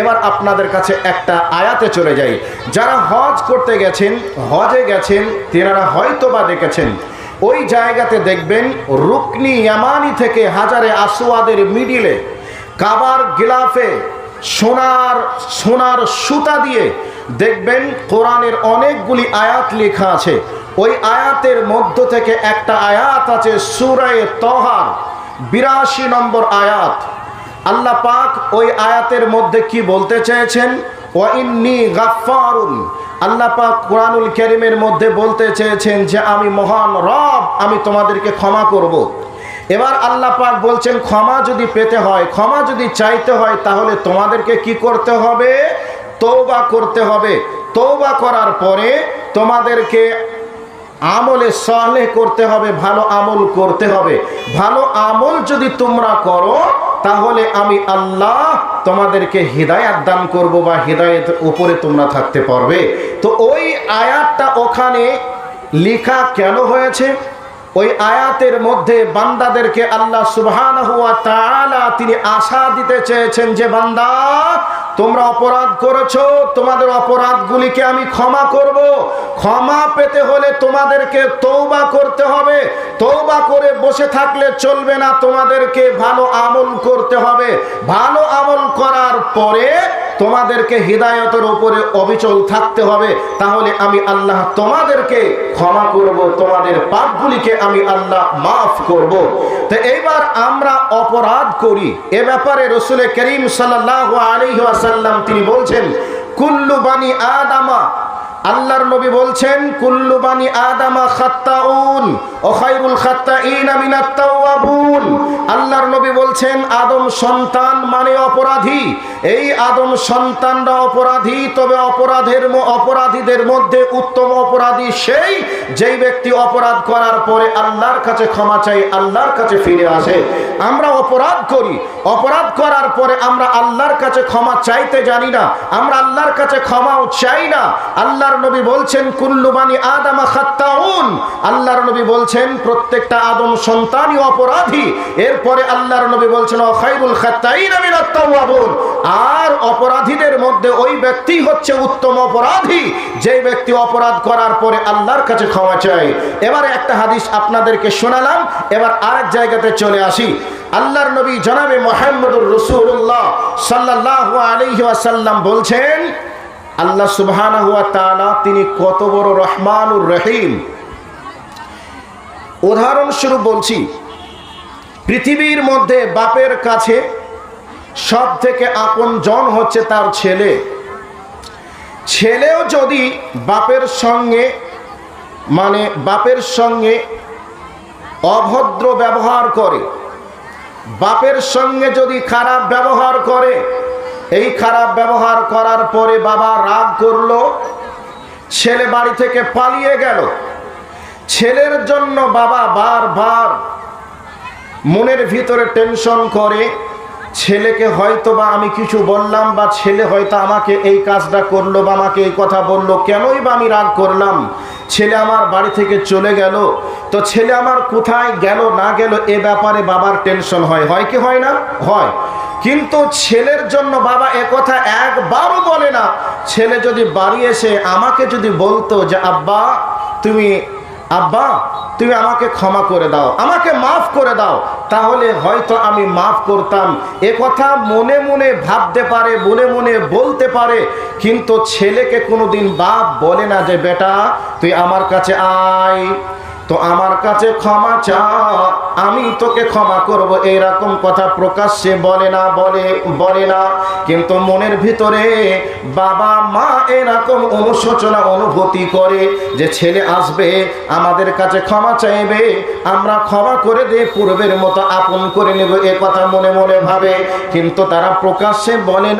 এবার আপনাদের কাছে একটা আয়াতে চলে যাই। যারা হজ করতে গেছেন, হজে গেছেন, তেনারা হয়তো বা দেখেছেন। ওই জায়গাতে দেখবেন রুকনি ইয়ামানি থেকে হাজারে আসোয়াদের মিডিলে, কাবার গিলাফে সোনার সোনার সুতা দিয়ে দেখবেন কোরআনের অনেকগুলি আয়াত লেখা আছে। ওই আয়াতের মধ্য থেকে একটা আয়াত আছে সুরায় তহার, বিরাশি নম্বর আয়াত। আল্লাহ পাক ওই আয়াতের মধ্যে কি বলতে চেয়েছেন? ওয়াইন্নি গাফফারুন। আল্লাহ পাক কোরআনুল কারীমের মধ্যে বলতে চেয়েছেন যে আমি মহান রব, আমি তোমাদেরকে ক্ষমা করব। এবার আল্লাহ পাক বলছেন, ক্ষমা যদি পেতে হয়, ক্ষমা যদি চাইতে হয়, তাহলে তোমাদেরকে কি করতে হবে? তৌবা করতে হবে। তৌবা করার পরে তোমাদেরকে আমলে সলে করতে হবে, ভালো আমল করতে হবে। ভালো আমল যদি তোমরা করো তাহলে আমি আল্লাহ তোমাদেরকে হৃদায়ত দান করব বা হৃদায়তের উপরে তোমরা থাকতে পারবে। তো ওই আয়াতটা ওখানে লেখা কেন হয়েছে? ওই আয়াতের মধ্যে বান্দাদেরকে আল্লাহ সুবহানাহু ওয়া তাআলা তিনি আশা দিতে চেয়েছেন যে বান্দা তোমরা অপরাধ করেছ, তোমাদের অপরাধগুলিকে আমি ক্ষমা করব। ক্ষমা পেতে হলে তোমাদেরকে তৌবা করতে হবে। তৌবা করে বসে থাকলে চলবে না, তোমাদেরকে ভালো আমল করতে হবে। ভালো আমল করার পরে তোমাদেরকে হৃদায়তের উপরে অবিচল থাকতে হবে, তাহলে আমি আল্লাহ তোমাদেরকে ক্ষমা করব, তোমাদের পাপগুলিকে আমি আল্লাহ মাফ করব। তো এইবার আমরা অপরাধ করি। এ ব্যাপারে রসুল করিম সাল্লাহ আলাইহি আসাল্লাম তিনি বলছেন, কুল্লু বাণী আদামা আল্লাহর নবী বলছেন, কুল্লু বানি আদামা খাত্তাউন, ও খায়রুল খাত্তাইনা মিনাত তাওয়াবুন। আল্লাহর নবী বলছেন, আদম সন্তান মানে অপরাধী। এই আদম সন্তানরা অপরাধী, তবে অপরাধের অপরাধীদের মধ্যে উত্তম অপরাধী সেই যেই ব্যক্তি অপরাধ করার পরে আল্লাহর কাছে ক্ষমা চাই, আল্লাহর কাছে ফিরে আসে। আমরা অপরাধ করি। অপরাধ করার পরে আমরা আল্লাহর কাছে ক্ষমা চাইতে জানি না। আমরা আল্লাহর কাছে ক্ষমাও চাই না। আল্লাহর নবী বলছেন কুল্লুবানি আদামা খাত্তাউন। আল্লাহর নবী বলছেন, প্রত্যেকটা আদম সন্তানই অপরাধী। এরপরে আল্লাহর নবী বলছেন খাইরুল খাত্তাইন মিনাত তাওয়াবুন। আর অপরাধীদের মধ্যে ওই ব্যক্তি হচ্ছে উত্তম অপরাধী। যে ব্যক্তি অপরাধ করার পরে আল্লাহর কাছে ক্ষমা চায়। এবারে একটা হাদিস আপনাদেরকে শোনালাম। এবার আরেক জায়গাতে চলে আসি। আল্লাহর নবী জনাবে মোহাম্মদুর রসুল্লাহ সাল্লাহ আলহি আসাল্লাম বলছেন, আল্লাহ সুবহানাহু ওয়া তাআলা তিনি কত বড় রহমানুর রহিম। উদাহরণস্বরূপ বলছি, পৃথিবীর মধ্যে বাপের কাছে সব থেকে আপন জন হচ্ছে তার ছেলে। ছেলেও যদি বাপের সঙ্গে মানে বাপের সঙ্গে অভদ্র ব্যবহার করে বাপের সঙ্গে যদি খারাপ ব্যবহার করে, এই খারাপ ব্যবহার করার পরে বাবা রাগ করল, ছেলে বাড়ি থেকে পালিয়ে গেল। ছেলের জন্য বাবা বারবার মনের ভিতরে টেনশন করে, ছেলেকে হয়তো বা আমি কিছু বললাম বা ছেলে হয়তো আমাকে এই কাজটা করল বা আমাকে এই কথা বলল, কেনই বা আমি রাগ করলাম? ছেলে আমার বাড়ি থেকে চলে গেল। তো ছেলে আমার কোথায় গেল, না গেল, এ ব্যাপারে বাবার টেনশন হয়। হয় কি হয় না? হয়। কিন্তু ছেলের জন্য বাবা একথা একবারও বলে না। ছেলে যদি বাড়ি এসে আমাকে যদি বলতো যে, আব্বা, তুমি, আব্বা তুমি আমাকে ক্ষমা করে দাও, আমাকে মাফ করে দাও। তাহলে হয়তো আমি মাফ করতাম। এ কথা মনে মনে ভাবতে পারে, মনে মনে বলতে পারে। কিন্তু ছেলেকে কোনোদিন বাপ বলে না যে, বেটা, তুই আমার কাছে আয়। তো আমার কাছে ক্ষমা চা, আমি তোকে ক্ষমা করব। এরকম কথা প্রকাশ্যে বলে না, বলে বলে না। কিন্তু মনের ভিতরে বাবা মা এরকম অনুশোচনা অনুভূতি করে যে ছেলে আসবে, আমাদের কাছে ক্ষমা চাইবে, আমরা ক্ষমা করে দিয়ে পূর্বের মতো আপন করে নেব, এ কথা মনে মনে ভাবে। কিন্তু তারা প্রকাশ্যে বলে না।